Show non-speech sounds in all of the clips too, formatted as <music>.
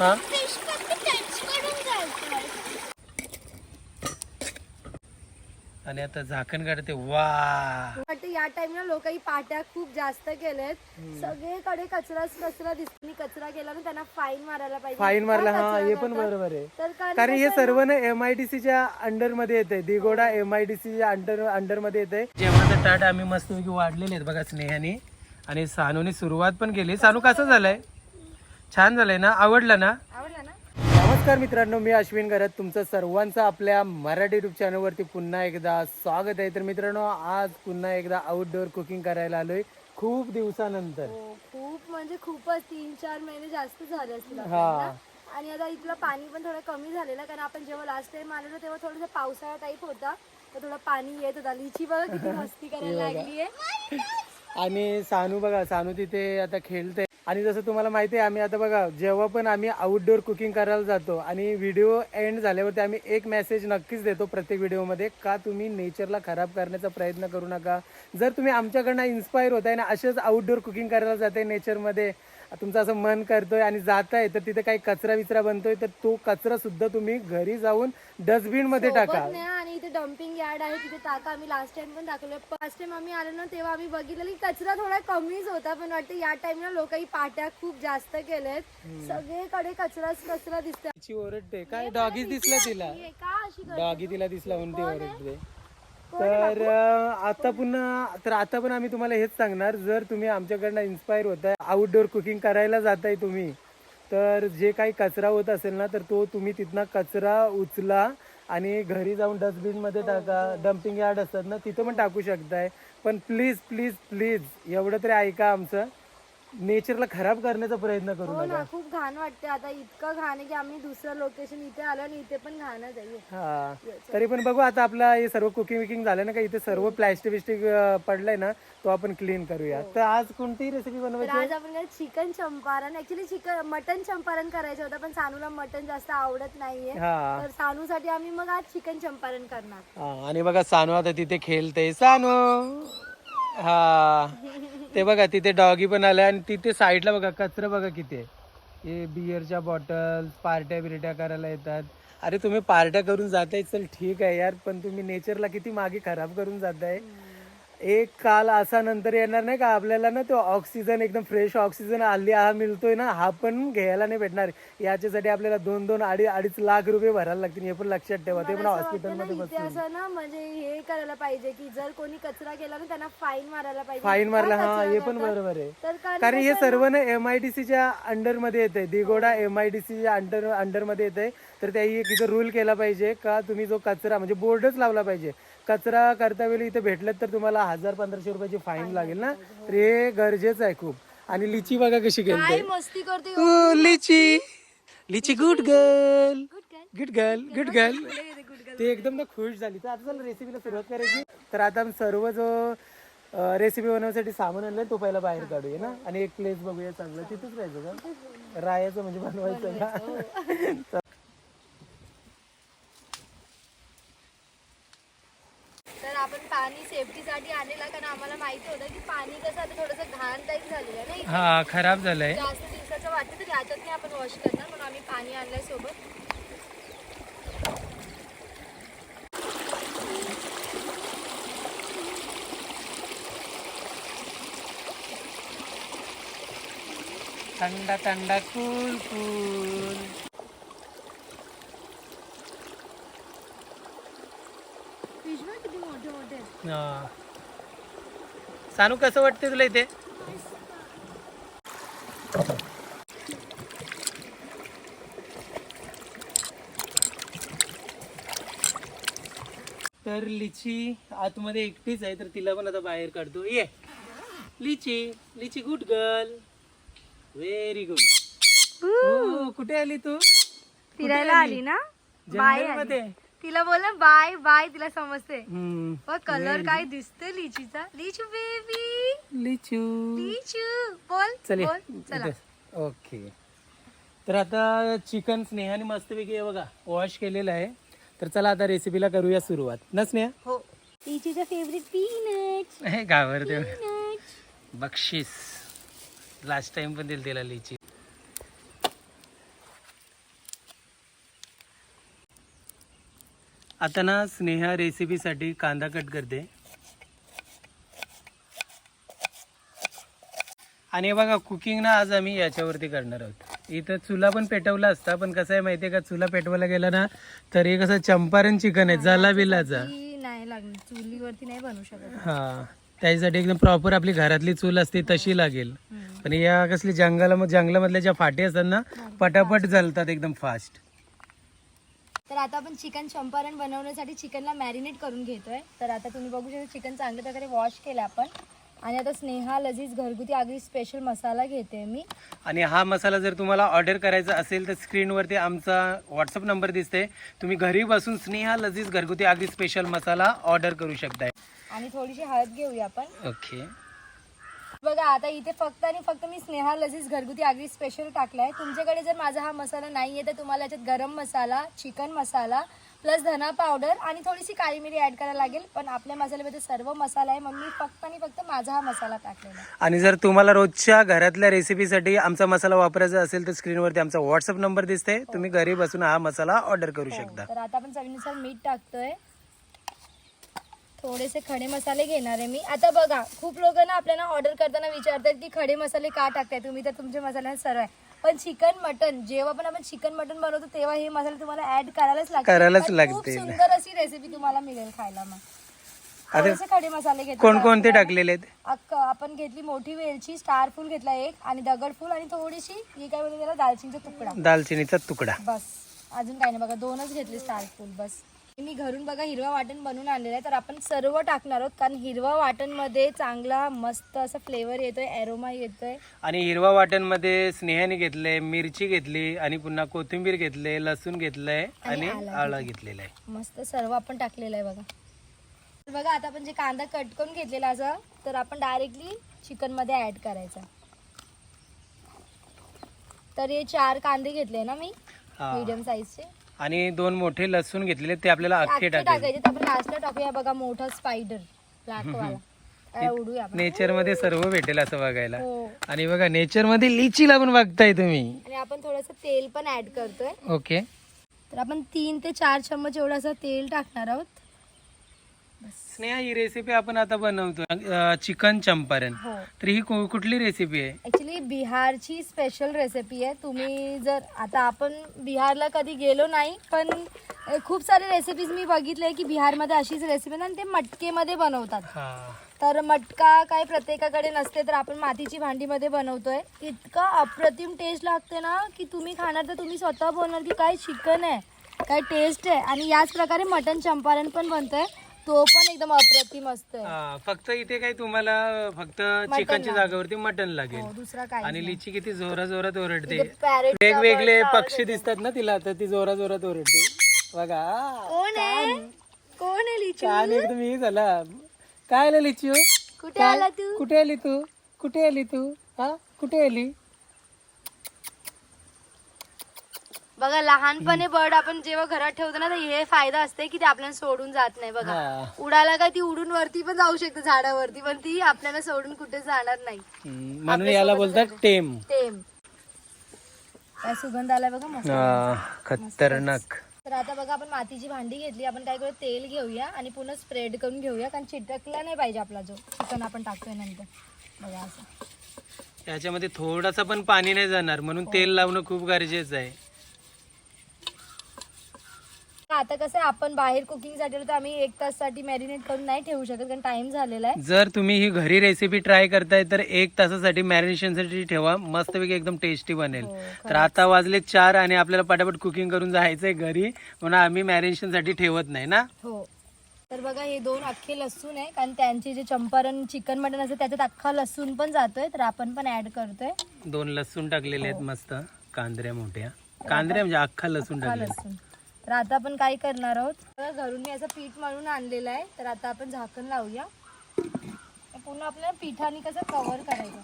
हा आणि आता झाकण काढते. वा. वाटतं या टाइमला लोकही पाट्या खूप जास्त केलेत. सगळीकडे कचराच कचरा दिसतो. मी कचरा केला ना त्यांना फाईन मारायला पाहिजे. फाईन मारला. हा हे पण? बरोबर आहे. तर कारण कारण हे सर्व ना एम आय डी सीच्या अंडरमध्ये येते दिगोडा एम आय डी सीच्या अंडर अंडरमध्ये येते जेवणाचं ताट आम्ही मस्त वाढलेले आहेत बघा स्नेहाने. आणि सानूने सुरुवात पण केली. सानू कसं झालंय? छान झालंय ना? आवडलं ना? ना? आवडला ना? नमस्कार मित्रांनो मी अश्विन करत तुमचं सर्वांचं आपल्या मराठी युट्यूब चॅनलवरती पुन्हा एकदा स्वागत आहे. तर मित्रांनो आज पुन्हा एकदा आउटडोअर कुकिंग करायला आलोय. खूप दिवसानंतर. हो, खूप म्हणजे खूपच. तीन चार महिने जास्त झाले असतील हा. आपल्याला. आणि आता इथलं पाणी पण थोडं कमी झालेलं कारण आपण जेव्हा लास्ट टाइम आलो ना तेव्हा थोडंसं पावसाळा टाईप होता. तर थोडं पाणी येत होता. लिची बघा किती मस्ती करायला लागली आहे आणि सानू बघा सानू तिथे आता खेळते आणि जसं तुम्हाला माहिती आहे आम्ही आता बघा जेव्हा पण आम्ही आउटडोअर कुकिंग करायला जातो आणि व्हिडिओ एंड झाल्यावरती आम्ही एक मेसेज नक्कीच देतो प्रत्येक व्हिडिओमध्ये का तुम्ही नेचरला खराब करण्याचा प्रयत्न करू नका? जर तुम्ही आमच्याकडनं इन्स्पायर होताय ना असेच आउटडोअर कुकिंग करायला जाते नेचरमध्ये तुमचं असं मन करतोय आणि जाताय तर तिथे काही कचरा विचरा बनतोय तर तो कचरा सुद्धा तुम्ही घरी जाऊन डस्टबिनमध्ये टाका. सोबत न्या आणि इथे डम्पिंग यार्ड आहे तिथे टाका. आम्ही लास्ट टाइम पण टाकलं. लास्ट टाइम आम्ही आलो ना तेव्हा आम्ही बघितलं की कचरा थोडा कमीच होता पण वाटतं या टाइमला लोकही पाट्या खूप जास्त केलेत सगळीकडे कचराच कचरा दिसतोय. तिची ओरडते. काय डॉगीच दिसला तिला? हे का अशी करते? डॉगी तिला दिसला म्हणून ती ओरडते. तर आता पुन्हा तर आता पण आम्ही तुम्हाला हेच सांगणार जर तुम्ही आमच्याकडनं इन्स्पायर होताय आउटडोअर कुकिंग करायला जाताय तुम्ही तर जे काही कचरा होत असेल ना तर तो तुम्ही तिथनं कचरा उचला आणि घरी जाऊन डस्टबिनमध्ये टाका डम्पिंग यार्ड असतात ना तिथं पण टाकू शकताय. पण प्लीज प्लीज प्लीज एवढं तरी ऐका आमचं. नेचरला खराब करण्याचा प्रयत्न करू हो नका. ना खूप घाण वाटते आता इतकं घाण आहे की आम्ही दुसरं लोकेशन इथे आलो आणि इथे पण घाणच आहे हा. तरी पण बघू आता आपला हे सर्व कुकिंग विकिंग झालं ना का इथे सर्व प्लॅस्टिक बिस्टिक पडलंय ना तो आपण क्लीन करूया. तर आज कोणती रेसिपी तर बनवायची? आज आपण chicken Champaran. Actually chicken mutton Champaran करायचं होतं पण सानूला मटन जास्त आवडत नाहीये. हा. तर सानूसाठी आम्ही मग आज चिकन चंपारण करणार. हा, आणि बघा सानू आता तिथे खेळते सानू! हा. <laughs> ते बघा तिथे डॉगी पण आलाय आणि तिथे साईडला बघा कचरा बघा किती आहे. हे बिअरच्या बॉटल पार्ट्या बिरट्या करायला येतात अरे तुम्ही पार्ट्या करून जाताय चल ठीक आहे यार पण तुम्ही नेचरला किती मागे खराब करून जाताय एक काल असा नंतर येणार नाही का? आपल्याला ना तो ऑक्सिजन एकदम फ्रेश ऑक्सिजन हल्ली हा मिळतोय ना हा पण घ्यायला नाही भेटणार. याच्यासाठी आपल्याला दोन दोन अडीच अडीच लाख रुपये भरायला लागतील हे पण लक्षात ठेवा. ते पण असं वाटतं ना, हॉस्पिटलमध्ये इथे बसून असं ना म्हणजे हे करायला पाहिजे की जर कोणी कचरा केला ना त्यांना फाईन मारायला पाहिजे. फाईन का मारला हा कचरा हे पण करतात? बरोबर आहे. तर कारण कारण हे सर्व ना एम आय डी सीच्या अंडरमध्ये येते दिगोडा एम आय डी सीच्या अंडर अंडरमध्ये येते तर त्याही एक इथं रूल केला पाहिजे का तुम्ही जो कचरा म्हणजे बोर्डच लावला पाहिजे. कचरा करता वेळी इथे भेटलं तर तुम्हाला हजार पंधराशे रुपयाची फाईन लागेल ना? तर हे गरजेचं आहे खूप. आणि लिची बघा कशी काय मस्ती करते ओ लिची. लिची good girl good girl good girl ते एकदम ना खुश झाली. तर आता चला रेसिपीला सुरुवात करायची. तर आता आम्ही सर्व जो रेसिपी बनवण्यासाठी सामान आणलंय तो पहिला बाहेर काढूया ना? आणि एक प्लेस बघूया चांगलं. तिथंच राहायचं का? राहायचं म्हणजे बनवायचं का <laughs> तर आपण पाणी सेफ्टीसाठी आणलेला कारण आम्हाला माहिती होतं की पाणी कसं आता थोडंसं घाण टाईप झालेलं आहे नाही हा खराब झालंय जास्त दिवसाचं वाटतं तर याच्यात नाही आपण वॉश करणार म्हणून आम्ही पाणी आणलंय सोबत थंडा थंडा कूल कूल फिश किती मोठे मोठे. हा. सानू कसं वाटतं तुला इथे? तर लिची आतमध्ये एकटीच आहे तर तिला पण आता बाहेर काढतो. ये. लिची लिची गुड गर्ल व्हेरी गुड हो कुठे आली तू? फिरायला आली? ना? जंगलमध्ये तिला बोल बाय बाय तिला समजते. कलर काय दिसते लिचीचा. लिचू बेबी लिचू. लिचू. बोल चल बोल चला. ओके तर आता चिकन स्नेहाने मस्तपैकी हे बघा वॉश केलेलं आहे. तर चला आता रेसिपीला करूया सुरुवात. ना स्नेहा? हो. लिचीचा फेवरेट पीनट हे घाबरते बक्षीस. लास्ट टाइम पण दिली तिला लिची. आता ना स्नेहा रेसिपीसाठी कांदा कट करते. आणि बघा कुकिंग ना आज आम्ही याच्यावरती करणार आहोत. इथं चुला पण पेटवला असता पण कसं आहे माहितीये का? चुला पेटवायला गेला ना तर हे कसं चंपारण चिकन आहे जला बिलाचा. नाही लागणार चुलीवरती नाही बनवू शकत. हा त्याच्यासाठी एकदम प्रॉपर आपली घरातली चूल असते तशी लागेल. पण या कसली जंगला जंगलामधल्या ज्या फाटी असतात ना पटापट जलतात एकदम फास्ट तर आता आपण चिकन चंपारण बनवण्यासाठी चिकनला मॅरिनेट करून घेतोय. तर आता तुम्ही बघू शकता चिकन चांगल्या प्रकारे वॉश केलं आपण. आणि आता स्नेहा लजीज घरगुती आगरी स्पेशल मसाला घेते मी. आणि हा मसाला जर तुम्हाला ऑर्डर करायचा असेल तर स्क्रीनवरती आमचा व्हॉट्सअप नंबर दिसते. तुम्ही घरी बसून स्नेहा लजीज घरगुती आगरी स्पेशल मसाला ऑर्डर करू शकताय. आणि थोडीशी हळद घेऊया आपण. ओके बघा आता इथे फक्त आणि फक्त मी स्नेहा लजीज घरगुती आगरी स्पेशल टाकलाय. तुमच्याकडे जर माझा हा मसाला नाही आहे तर तुम्हाला याच्यात गरम मसाला चिकन मसाला प्लस धना पावडर आणि थोडीशी काळी मिरी ऍड करायला लागेल. पण आपल्या मसाल्यामध्ये सर्व मसाला आहे म्हणून मी फक्त आणि फक्त माझा हा मसाला टाकलेला आहे. आणि जर तुम्हाला रोजच्या घरातल्या रेसिपीसाठी आमचा मसाला वापरायचा असेल तर स्क्रीनवरती आमचा व्हॉट्सअप नंबर दिसते तुम्ही घरी बसून हा मसाला ऑर्डर करू शकता. तर आता आपण चवीनुसार मीठ टाकतोय. थोडेसे खडे मसाले घेणार आहे मी. आता बघा खूप लोक ना आपल्याला ऑर्डर करताना विचारतात की खडे मसाले का टाकताय? तुम्ही तर तुमच्या मसाल्यात सर्व आहे. पण चिकन मटन जेव्हा पण आपण चिकन मटन बनवतो तेव्हा हे मसाले तुम्हाला ऍड करायलाच लागतील. करायलाच खूप लागतील. सुंदर अशी रेसिपी तुम्हाला मिळेल खायला मग. थोडेसे खडे मसाले घेतले कोणकोणते टाकलेले आहेत? अक्क आपण घेतली मोठी वेलची स्टार फुल घेतला एक आणि दगड फुल आणि थोडीशी ही काय बोलते त्याला? दालचिनीचा तुकडा. दालचिनीचा तुकडा. बस. अजून काही नाही बघा दोनच घेतले स्टार फुल बस. मी घरून बघा हिरवा वाटण बनवून आणलेलं आहे. तर आपण सर्व टाकणार आहोत कारण हिरवा वाटणमध्ये चांगला मस्त असा फ्लेवर येतोय एरोमा येतोय. आणि हिरवा वाटणमध्ये स्नेहाने घेतले मिरची घेतली आणि पुन्हा कोथिंबीर घेतले लसूण घेतलंय आणि आलं आळं घेतलेलं आहे. मस्त सर्व आपण टाकलेलं आहे बघा. तर बघा आता आपण जे कांदा कट करून घेतलेला असा तर आपण डायरेक्टली चिकनमध्ये ऍड करायचा. तर हे चार कांदे घेतले ना मी? हा. मीडियम साईजचे आणि दोन मोठे लसूण घेतलेले ते आपल्याला अख्खे टाकायचे. टाकायचे. तर आपण लास्टला टाकूया बघा मोठा स्पायडर आपण. नेचरमध्ये सर्व भेटेल असं बघायला. हो. आणि बघा नेचरमध्ये लिचीला पण बघताय तुम्ही. आणि आपण थोडंसं तेल पण ऍड करतोय. ओके तर आपण तीन ते चार चम्मच एवढं असं तेल टाकणार आहोत. स्नेहा ही रेसिपी आपण आता बनवतो चिकन चंपारण. हो. तर ही कु- कुठली रेसिपी आहे? ऍक्च्युली बिहारची स्पेशल रेसिपी आहे. तुम्ही जर आता आपण बिहारला कधी गेलो नाही पण अ, खूप सारे रेसिपीज मी बघितले की बिहारमध्ये अशीच रेसिपी आणि ते मटकेमध्ये बनवतात. हा. तर मटका काय प्रत्येकाकडे नसते तर आपण मातीची भांडीमध्ये बनवतोय. इतका अप्रतिम टेस्ट लागते ना की तुम्ही खाणार तर तुम्ही स्वतः बोलणार की काय चिकन आहे काय टेस्ट आहे. आणि याच प्रकारे मटन चंपारण पण बनतोय. तो पण एकदम अप्रतिम असतोय. हा, फक्त इथे काय तुम्हाला फक्त चिकनच्या जागेवरती मटन लागेल. हो, दुसरा काय आणि लिची किती जोरा जोरात ओरडते पॅरेट वेगवेगळे पक्षी दिसतात ना तिला तर ती जोरा जोरात ओरडते. बघा. कोण आहे? कोण आहे लिचू? कान एकदम हे झाला काय आलं लिचू? कुठे आला तू? कुठे आली तू? कुठे आली तू? हा? कुठे आली? बघा लहानपणी बर्ड आपण जेव्हा घरात ठेवतो ना तर हे फायदा असते की ते आपल्याला सोडून जात नाही बघा. हा. उडाला काय ती उडून वरती पण जाऊ शकते झाडावरती पण ती आपल्याला सोडून कुठे जाणार नाही. हम्म, म्हणून याला बोलतात टेम. टेम. काय सुगंध आलाय बघा मस्त. हा, खतरनाक. तर आता बघा आपण मातीची भांडी घेतली आपण काय करू तेल घेऊया आणि पुन्हा स्प्रेड करून घेऊया कारण चिटकला नाही पाहिजे आपला जो. चिकन आपण टाकतोय नंतर. बघा असं. याच्यामध्ये थोडासा पण पाणी नाही जाणार म्हणून तेल लावणं खूप गरजेचं आहे. आता कसं आहे, आपण बाहेर कुकिंगसाठी आलो तर आम्ही एक ताससाठी मॅरिनेट करून नाही ठेवू शकत कारण टाइम झालेला आहे. जर तुम्ही ही घरी रेसिपी ट्राय करताय तर एक तासासाठी मॅरिनेशनसाठी ठेवा. मस्तपैकी एकदम टेस्टी बनेल. हो, तर आता वाजले चार आणि आपल्याला पटापट कुकिंग करून जायचंय घरी. म्हणून आम्ही मॅरिनेशनसाठी ठेवत नाही ना? हो. तर बघा हे दोन अख्खे लसूण आहे कारण त्यांचे जे चंपारण चिकन मटन असतं त्याच्यात अख्खा लसूण पण जातोय तर आपण पण ऍड करतोय. दोन लसूण टाकलेले आहेत मस्त. कांदऱ्या मोठ्या. कांदऱ्या म्हणजे अख्खा लसूण अख्खा टाकले लसूण. तर आता आपण काय करणार आहोत? घरून मी असं पीठ मळून आणलेलं आहे. तर आता आपण झाकण लावूया. पूर्ण आपल्याला पिठाने कसं कव्हर करायचं.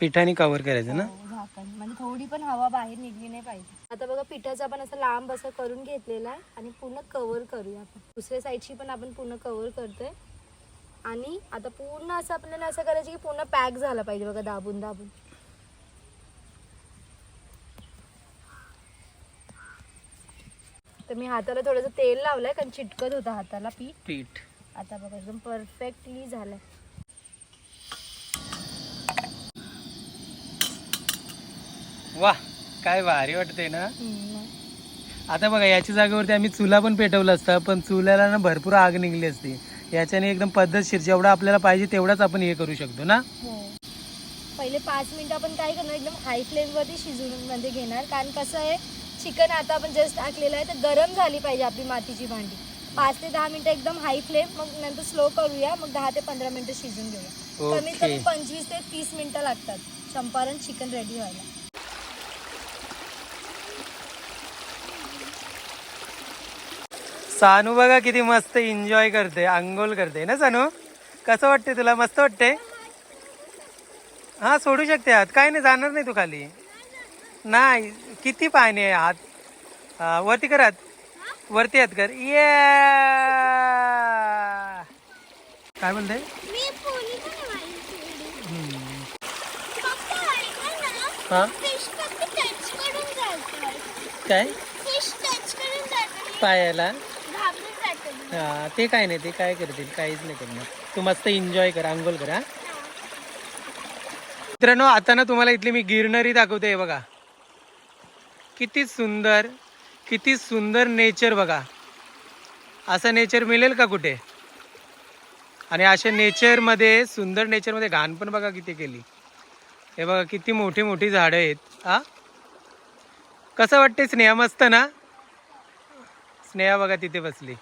पिठाने कव्हर करायचं ना? हो, झाकण. म्हणजे थोडी पण हवा बाहेर निघली नाही पाहिजे. आता बघा पिठाचं आपण असं लांब असं करून घेतलेलं आहे आणि पूर्ण कव्हर करूया आपण. दुसऱ्या साईडची पण आपण पूर्ण कव्हर करतोय. आणि आता पूर्ण असं आपल्याला असं करायचं की पूर्ण पॅक झालं पाहिजे बघा दाबून दाबून. तर मी हाताला थोडंसं तेल लावलंय कारण चिटकत होतं हाताला पीठ. पीठ. आता बघा एकदम परफेक्टली झालंय. वा काय भारी वाटते ना? आता बघा याच्या जागेवरती आम्ही चुला पण पेटवलं असतं पण चुल्याला ना भरपूर आग निघली असती. याच्याने एकदम पद्धतशीर जेवढा आपल्याला पाहिजे तेवढाच आपण हे करू शकतो ना? हो. पहिले पाच मिनिटं आपण काय करणार एकदम हाय फ्लेमवरती शिजवून मध्ये घेणार कारण कसं आहे चिकन आता आपण जस्ट टाकलेलं आहे तर गरम झाली पाहिजे आपली मातीची भांडी. पाच ते दहा मिनिटं एकदम हाय फ्लेम मग नंतर स्लो करूया मग दहा ते पंधरा मिनिटं शिजून घेऊया. कमीत कमी पंचवीस ते तीस मिनिटं लागतात. चंपारण चिकन रेडी व्हायला. सानू बघा किती मस्त एन्जॉय करते आंघोळ करते. ना सानू? कसं वाटते तुला? मस्त वाटते हा सोडू शकते हात काय नाही जाणार नाही तू खाली. नाही किती पाणी आहे हा, वरती कर हात वरती हात कर. ये काय बोलते. हा. काय. पायाला. हा ते काय नाही ते काय करतील? काहीच नाही करणार. तू मस्त एन्जॉय कर आंघोळ कर मित्रांनो आता ना तुम्हाला इथली मी गिरनरी दाखवते बघा. किती सुंदर किती सुंदर नेचर बघा. असं नेचर मिळेल का कुठे? आणि अशा नेचरमध्ये सुंदर नेचरमध्ये घाण पण बघा किती केली. हे बघा किती मोठी मोठी झाडं आहेत. हा? कसं वाटते स्नेहा? मस्त ना? स्नेहा बघा तिथे बसली.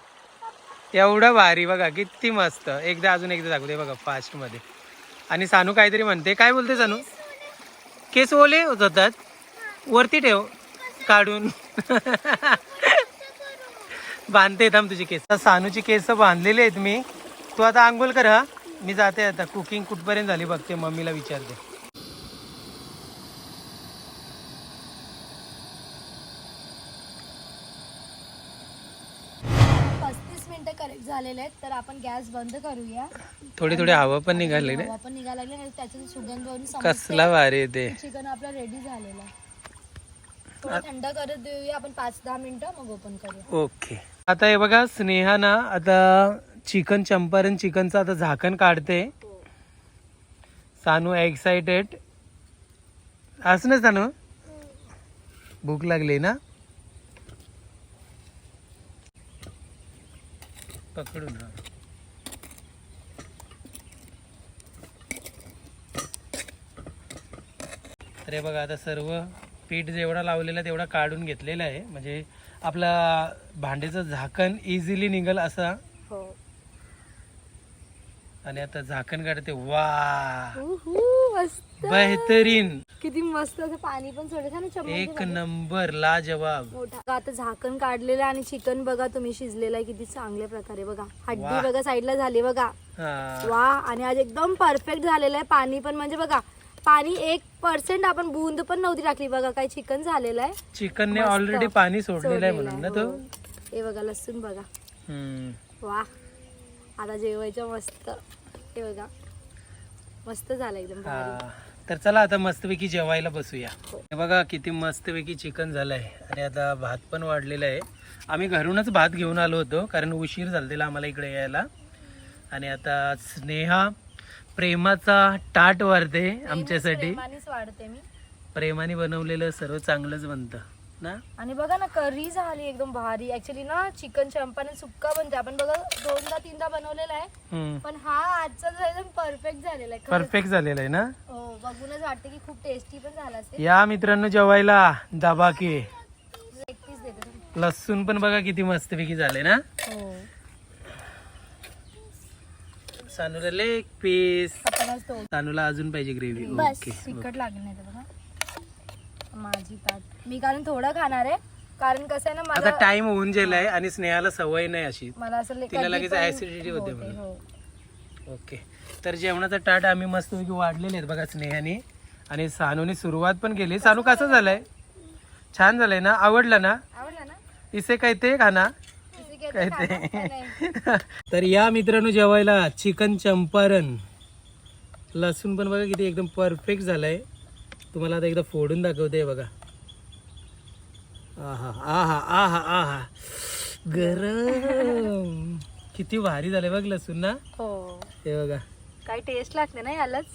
एवढं भारी बघा किती मस्त. एकदा अजून एकदा दाखवते बघा फास्टमध्ये आणि सानू काहीतरी म्हणते. काय बोलते सानू? केस ओले होतात. वरती ठेव. काढून. बांधते थांब तुझी केस. सानूची केस बांधलेली आहेत मी. तू आता आंघोळ कर हा. मी जाते आता. कुकिंग कुठपर्यंत झाली बघते. मम्मीला विचारते. पस्तीस मिनिटं करेक्ट झालेले आहेत तर आपण गॅस बंद करूया. थोडी थोडी हवा पण निघाली ना हवा पण निघायला लागली सुगंध कसला भारी ते. चिकन आपलं रेडी झालेलं थोडं करत देऊया. आपण पाच दहा मिनिटं मग ओपन करूया. ओके. आता हे बघा स्नेहा ना आता चिकन चंपारण चिकनचं आता झाकण काढते. सानू एक्साइटेड असं ना सानू? भूक लागली ना? पकडून हा. हे बघा आता सर्व पीठ जेवढा लावलेला तेवढा काढून घेतलेला आहे. म्हणजे आपला भांड्याचं झाकण इझिली निघल असा. हो. आणि आता झाकण काढते वा. मस्त. बेहतरीन. किती मस्त असं पाणी पण सोडत ना एक नंबर लाजवाब. मोठा. आता झाकण काढलेलं आहे आणि चिकन बघा तुम्ही शिजलेलं आहे किती चांगल्या प्रकारे बघा. हड्डी. बघा साईडला झाली बघा. हा. वा आणि आज एकदम परफेक्ट झालेलं आहे पाणी पण. म्हणजे बघा पाणी एक पर्सेंट आपण बूंद पण नव्हती टाकली. बघा काय चिकन झालेलं आहे. चिकनने मस्त. ऑलरेडी पाणी सोडलेलं आहे म्हणून ना तो? हो. हे बघा लसूण बघा. हम्म. वा. आता जेवायचं मस्त. हे बघा. मस्त झालं एकदम भारी. हा तर चला आता मस्तपैकी जेवायला बसूया. हे बघा किती मस्तपैकी चिकन झालंय. आणि आता भात पण वाढलेला आहे. आम्ही घरूनच भात घेऊन आलो होतो कारण उशीर झालेला आम्हाला इकडे यायला. आणि आता स्नेहा प्रेमाचा टाट वाढते आमच्यासाठी. प्रेमानेच वाढते मी. प्रेमाने बनवलेलं सर्व चांगलंच बनतं ना? आणि बघा ना करी झाली एकदम भारी. ऍक्च्युली ना चिकन चंपाने सुक्का बनते. आपण बघा दोनदा तीनदा बनवलेला आहे. हम्म. पण हा आजचा जो एकदम परफेक्ट झालेला आहे खरंच. परफेक्ट झालेलं आहे ना? हो बघूनच वाटते की खूप टेस्टी पण झाला असेल. या मित्रांनो जेवायला दबाके. एक पीस देते. तुम्ही. लसूण पण बघा किती मस्तपैकी झाले ना? हो. सानूला लेग पीस आपणच तो. सानूला अजून पाहिजे ग्रेव्ही बस ओके तिखट तर बघा. माझी ताट. मी कारण थोडं खाणार आहे. कारण कसं आहे ना आता मला टाइम होऊन गेलाय आणि स्नेहाला सवय नाही अशी. मला असं ले- तिला कधी लगेच पण acidity होते म्हणून. हो. ओके तर जेवणाचा ताट आम्ही मस्तपैकी वाढलेले आहेत बघा स्नेहाने आणि सानूने सुरुवात पण केली. सानू कसं झालंय? छान झालंय ना? आवडलं ना? आवडला ना? इसे काय ते खाना? काय? ते. तर या मित्रांनो जेवायला चिकन चंपारण. लसूण पण बघा किती एकदम परफेक्ट झालंय. तुम्हाला आता एकदा फोडून दाखवते बघा. आहा आहा आहा आहा. गरम. किती भारी झाले बघ लसूण ना. हो. हे बघा. काही टेस्ट लागते ना यालाच.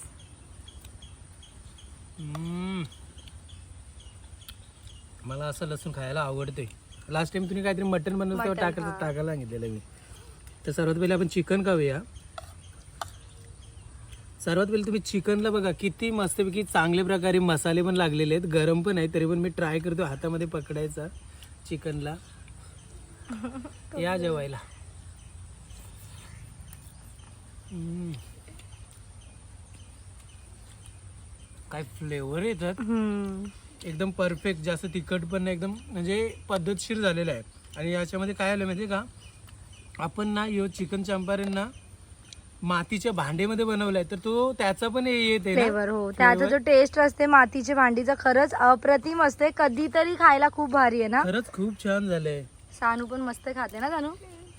मला असं लसूण खायला आवडते लास्ट टाइम तुम्ही काहीतरी मटन बनवलं तेव्हा टाकायला टाकायला सांगितलेलं मी. तर सर्वात पहिले आपण चिकन खाऊया. सर्वात पहिले तुम्ही चिकनला बघा किती मस्तपैकी चांगल्या प्रकारे मसाले पण लागलेले आहेत. गरम पण आहे तरी पण मी ट्राय करतो हातामध्ये पकडायचा चिकनला या जेवायला. काय फ्लेवर येतात एकदम परफेक्ट जास्त तिखट पण नाही एकदम म्हणजे पद्धतशीर झालेलं आहे. आणि याच्यामध्ये काय आलं माहिती का? आपण ना यो चिकन चंपारण ना मातीच्या भांडेमध्ये बनवलाय तर तो त्याचा पण हे येते फ्लेवर हो. त्याचा जो टेस्ट असते मातीच्या भांडीचा खरंच अप्रतिम असते. कधीतरी खायला खूप भारी आहे ना? खरंच खूप छान झालंय. सानू पण मस्त खाते ना सानू?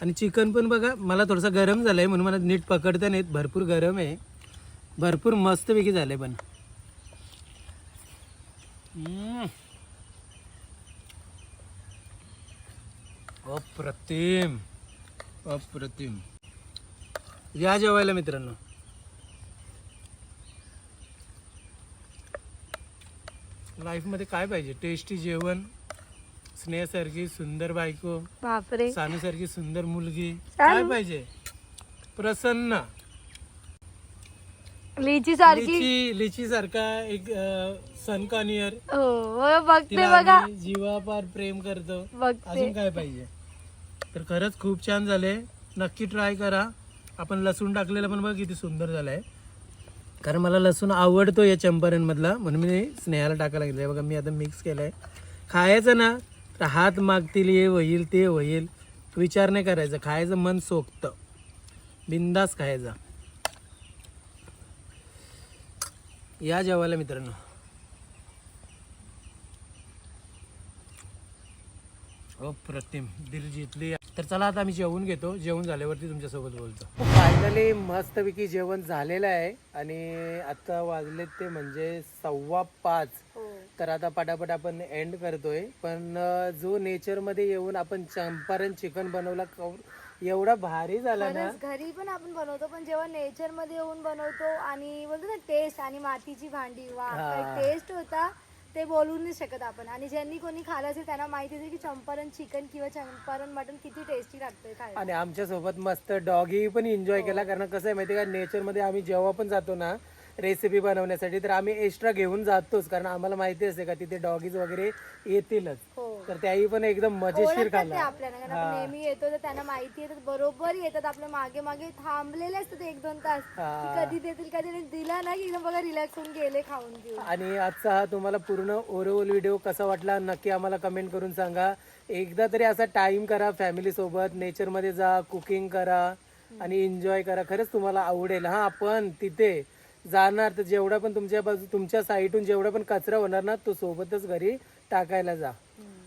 आणि चिकन पण बघा मला थोडंसं गरम झालंय म्हणून मला नीट पकडता नाहीत. भरपूर गरम आहे. भरपूर मस्तपैकी झालंय पण. अप्रतिम. अप्रतिम. या जेवायला मित्रांनो. लाईफमध्ये काय पाहिजे? टेस्टी जेवण स्नेहासारखी सुंदर बायको बापरे. सानूसारखी सुंदर मुलगी? काय पाहिजे? प्रसन्न. लिची सारखी. लिची लिची सारखा एक सनकॉनियर हो हो, बघते बघा. जीवापार प्रेम करतो. बघते. अजून काय पाहिजे? तर खरंच खूप छान झाले नक्की ट्राय करा. आपण लसूण टाकलेलं पण बघा किती सुंदर झालंय. कारण मला लसूण आवडतो या चंपारण मधला म्हणून मी स्नेहाला टाकायला घेतलंय बघा मी आता मिक्स केलंय. खायचं ना तर हात मागतील हे होईल ते होईल. विचार नाही करायचा. खायचं मन सोकतं बिंदास खायचा. या जेवायला मित्रांनो. अप्रतिम दिल जितली. तर चला आता आम्ही जेवून घेतो. जेवण झाल्यावरती तुमच्यासोबत बोलतो. फायनली मस्तपैकी जेवण झालेलं आहे आणि आता वाजले ते म्हणजे सव्वा पाच. हो. तर आता पटापट आपण एंड करतोय. पण जो नेचरमध्ये येऊन आपण चंपारण चिकन बनवला एवढा भारी झाला ना. खरंच घरी पण आपण बनवतो पण जेव्हा नेचरमध्ये येऊन बनवतो आणि बोलतो ना टेस्ट आणि मातीची भांडी वा हा. टेस्ट होता ते बोलू नाही शकत आपण. आणि ज्यांनी कोणी खाल्लं असेल त्यांना माहिती असेल की चंपारण चिकन किंवा चंपारण मटन किती टेस्टी लागतंय खायला. आणि आमच्यासोबत मस्त डॉगी पण एन्जॉय केला. कारण कसं आहे माहिती का नेचरमध्ये आम्ही जेव्हा पण जातो ना रेसिपी बनवण्यासाठी तर आम्ही एक्स्ट्रा घेऊन जातोच कारण आम्हाला माहिती असते का तिथे डॉगीज वगैरे येतीलच. हो. तर त्याही पण एकदम मजेशीर खाल्ला आपल्याला कारण आपण नेहमी येतो तर त्यांना माहिती तर बरोबर येतात आपल्या मागे मागे थांबलेले असतात एक दोन तास. की कधी देतील कधी नाही. दिला ना की एकदम बघा रिलॅक्स होऊन गेले खाऊन घेऊन आणि आजचा हा तुम्हाला पूर्ण ओव्हरऑल व्हिडिओ कसा वाटला नक्की आम्हाला कमेंट करून सांगा. एकदा तरी असा टाइम करा फॅमिली सोबत नेचरमध्ये जा कुकिंग करा आणि एन्जॉय करा. खरंच तुम्हाला आवडेल. हा पण तिथे जाणार. तर जेवढा पण तुमच्या बाजू तुमच्या साईटून जेवढा पण कचरा होणार ना तो सोबतच घरी टाकायला जा.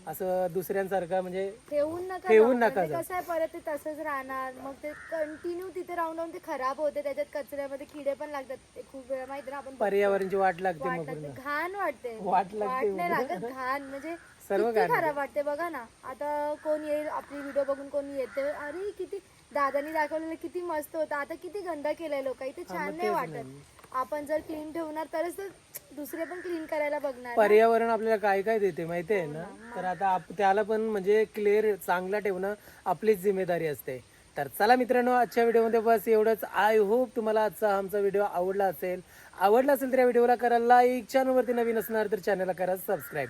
असं दुसऱ्यांसारखा म्हणजे ठेवून नका ठेवून जाऊ. नका म्हणजे जाऊ. कसं आहे परत ते तसंच राहणार. मग ते कंटिन्यू तिथे राहून राहून ते खराब होते त्याच्यात कचऱ्यामध्ये किडे पण लागतात. ते खूप वेळा माहिती ना आपण पर्यावरणाची वाट लागते वाट मग लागते. पूर्ण घाण वाटते. वाट लागते वाट नाही लागत घाण. म्हणजे सर्व किती खराब वाटते बघा ना. आता कोण येईल आपली व्हिडिओ बघून कोण येते अरे किती दादानी दाखवलेलं किती मस्त होतं. आता किती गंदा केलाय लोक. इथे छान नाही वाटत. आपण जर क्लीन ठेवणार तरच तर दुसरे पण क्लीन करायला बघणार. पर्यावरण आपल्याला काय काय देते माहिती आहे ना? तर आता आप- त्याला पण म्हणजे क्लिअर चांगला ठेवणं आपलीच जिम्मेदारी असते. तर चला मित्रांनो आजच्या व्हिडिओमध्ये बस एवढंच. आय होप तुम्हाला आजचा आमचा व्हिडिओ आवडला असेल. आवडला असेल तर या व्हिडिओला करा लाईक चॅनलवरती नवीन असणार तर चॅनलला करा सबस्क्राईब